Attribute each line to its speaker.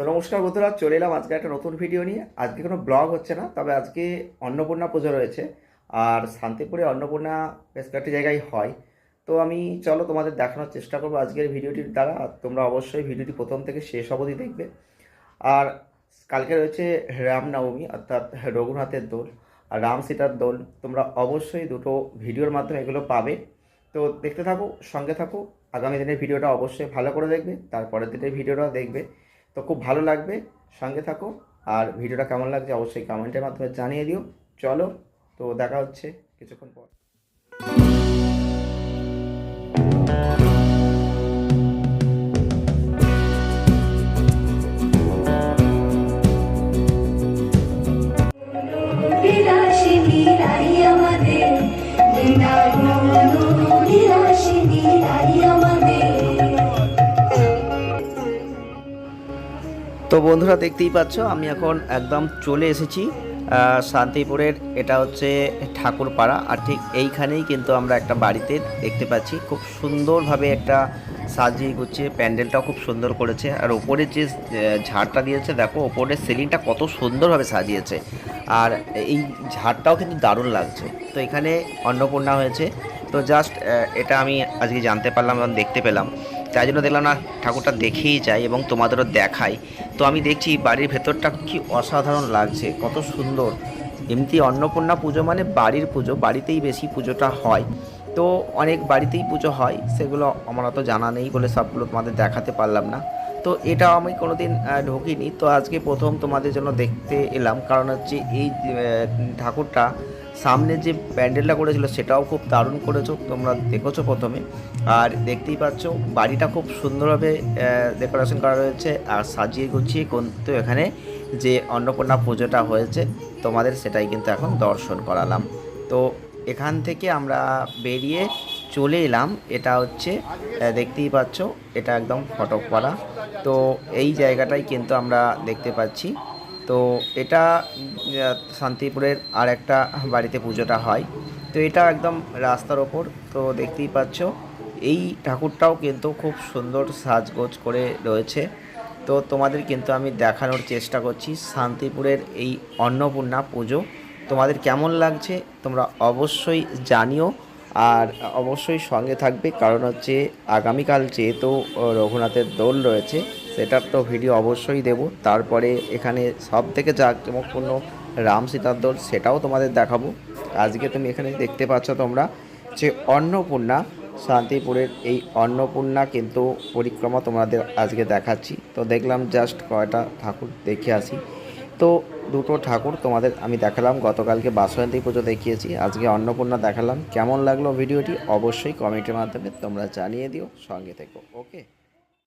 Speaker 1: তো নমস্কার বন্ধুরা, চলে এলাম আজকে একটা নতুন ভিডিও নিয়ে। আজকে কোনো ব্লগ হচ্ছে না, তবে আজকে অন্নপূর্ণা পুজো রয়েছে। আর শান্তিপুরে অন্নপূর্ণা বেশ কয়েকটি জায়গায় হয়। তো আমি, চলো তোমাদের দেখানোর চেষ্টা করব আজকের ভিডিওটির দ্বারা। তোমরা অবশ্যই ভিডিওটি প্রথম থেকে শেষ অবধি দেখবে। আর কালকে রয়েছে রামনবমী, অর্থাৎ রঘুনাথের দোল আর রাম সীতার দোল। তোমরা অবশ্যই দুটো ভিডিওর মাধ্যমে এগুলো পাবে। তো দেখতে থাকো, সঙ্গে থাকো। আগামী দিনের ভিডিওটা অবশ্যই ভালো করে দেখবে, তারপরের দিনের ভিডিওটা দেখবে। তো খুব ভালো লাগবে সঙ্গে থাকো। আর ভিডিওটা কেমন লাগছে অবশ্যই কমেন্টের মাধ্যমে জানিয়ে দিও। চলো, তো দেখা হচ্ছে কিছুক্ষণ পর। তো বন্ধুরা দেখতেই পাচ্ছ, আমি এখন একদম চলে এসেছি শান্তিপুরের, এটা হচ্ছে ঠাকুরপাড়া, আর ঠিক এইখানেই কিন্তু আমরা একটা বাড়িতে দেখতে পাচ্ছি, খুব সুন্দরভাবে একটা সাজিয়ে গুছিয়ে প্যান্ডেলটাও খুব সুন্দর করেছে, আর ওপরে যে ঝাড়টা দিয়েছে, দেখো, ওপরের সিলিংটা কত সুন্দরভাবে সাজিয়েছে, আর এই ঝাড়টাও কিন্তু দারুণ লাগছে, তো এখানে অন্নপূর্ণা হয়েছে, তো জাস্ট এটা আমি আজকে জানতে পারলাম এবং দেখতে পেলাম। তাই জন্য দেখলাম না ঠাকুরটা দেখেই যাই এবং তোমাদেরও দেখাই। তো আমি দেখছি বাড়ির ভেতরটা কি অসাধারণ লাগছে কত সুন্দর। এমনি অন্নপূর্ণা পুজো মানে বাড়ির পুজো বাড়িতেই বেশি পুজোটা হয়। তো অনেক বাড়িতেই পুজো হয় সেগুলো আমার অত জানা নেই বলে সবগুলো তোমাদের দেখাতে পারলাম না। তো এটা আমি কোনোদিন আহ, ঢুকিনি তো আজকে প্রথম তোমাদের জন্য দেখতে এলাম কারণ হচ্ছে এই ঠাকুরটা সামনে যে প্যান্ডেলটা করেছিল সেটাও খুব দারুণ করেছ, তোমরা দেখেছ প্রথমে। আর দেখতেই পাচ্ছ, বাড়িটা খুব সুন্দরভাবে ডেকোরেশন করা রয়েছে আর সাজিয়ে গুছিয়ে কিন্তু এখানে যে অন্নপূর্ণা পুজোটা হয়েছে, তোমাদের সেটাই কিন্তু এখন দর্শন করালাম। তো এখান থেকে আমরা বেরিয়ে চলে এলাম, এটা হচ্ছে দেখতেই পাচ্ছ, এটা একদম ফটকপাড়া। তো এই জায়গাটাই কিন্তু আমরা দেখতে পাচ্ছি। তো এটা শান্তিপুরের আর একটা বাড়িতে পুজোটা হয়। তো এটা একদম রাস্তার ওপর, তো দেখতেই পাচ্ছ, এই ঠাকুরটাও কিন্তু খুব সুন্দর সাজগোজ করে রয়েছে। তো তোমাদের কিন্তু আমি দেখানোর চেষ্টা করছি শান্তিপুরের এই অন্নপূর্ণা পুজো। তোমাদের কেমন লাগছে তোমরা অবশ্যই জানিও, আর অবশ্যই সঙ্গে থাকবে, কারণ হচ্ছে আগামীকাল যেহেতু রঘুনাথের দোল রয়েছে সেটার তো ভিডিও অবশ্যই দেব। তারপরে এখানে সব থেকে জাঁকজমকপূর্ণ রাম সীতার দোল, সেটাও তোমাদের দেখাবো। আজকে তুমি এখানে দেখতে পাচ্ছ তোমরা যে অন্নপূর্ণা, শান্তিপুরের এই অন্নপূর্ণা কিন্তু পরিক্রমা তোমাদের আজকে দেখাচ্ছি। তো দেখলাম জাস্ট কয়টা ঠাকুর দেখে আসি। তো দুটো ঠাকুর তোমাদের আমি দেখালাম, গতকালকে বাসন্তী পুজো দেখিয়েছি, আজকে অন্নপূর্ণা দেখালাম। কেমন লাগল ভিডিওটি অবশ্যই কমেন্টের মাধ্যমে তোমরা জানিয়ে দিও, সঙ্গে থেকো ওকে